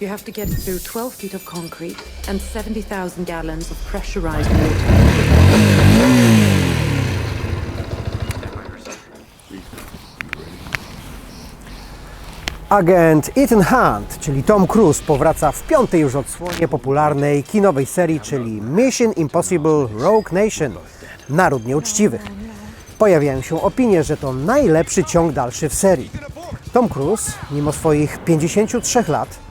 You have to get through 12 feet of concrete and 70,000 gallons of pressurized water. Agent Ethan Hunt, czyli Tom Cruise, powraca w piątej już odsłonie popularnej kinowej serii, czyli Mission Impossible Rogue Nation Naród Nieuczciwych. Pojawiają się opinie, że to najlepszy ciąg dalszy w serii. Tom Cruise, mimo swoich 53 lat,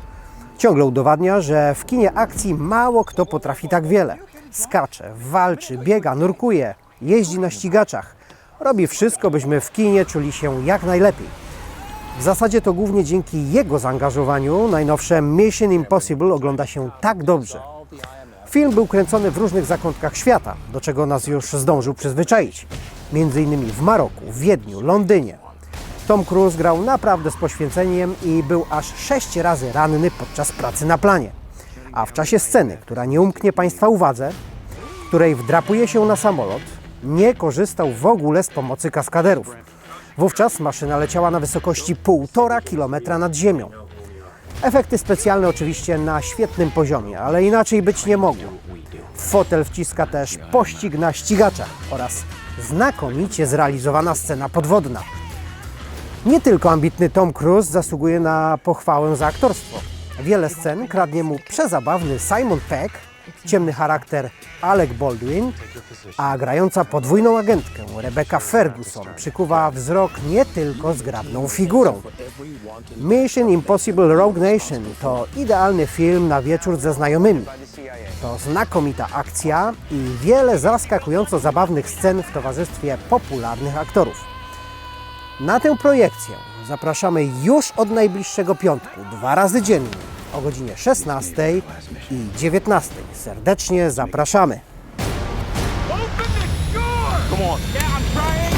ciągle udowadnia, że w kinie akcji mało kto potrafi tak wiele. Skacze, walczy, biega, nurkuje, jeździ na ścigaczach. Robi wszystko, byśmy w kinie czuli się jak najlepiej. W zasadzie to głównie dzięki jego zaangażowaniu najnowsze Mission Impossible ogląda się tak dobrze. Film był kręcony w różnych zakątkach świata, do czego nas już zdążył przyzwyczaić. Między innymi w Maroku, w Wiedniu, Londynie. Tom Cruise grał naprawdę z poświęceniem i był aż sześć razy ranny podczas pracy na planie. A w czasie sceny, która nie umknie Państwa uwadze, w której wdrapuje się na samolot, nie korzystał w ogóle z pomocy kaskaderów. Wówczas maszyna leciała na wysokości 1,5 kilometra nad ziemią. Efekty specjalne oczywiście na świetnym poziomie, ale inaczej być nie mogło. W fotel wciska też pościg na ścigaczach oraz znakomicie zrealizowana scena podwodna. Nie tylko ambitny Tom Cruise zasługuje na pochwałę za aktorstwo. Wiele scen kradnie mu przezabawny Simon Peck, ciemny charakter Alec Baldwin, a grająca podwójną agentkę Rebecca Ferguson przykuwa wzrok nie tylko zgrabną figurą. Mission Impossible Rogue Nation to idealny film na wieczór ze znajomymi. To znakomita akcja i wiele zaskakująco zabawnych scen w towarzystwie popularnych aktorów. Na tę projekcję zapraszamy już od najbliższego piątku, dwa razy dziennie, o godzinie 16 i 19. Serdecznie zapraszamy. Come on. Yeah, I'm trying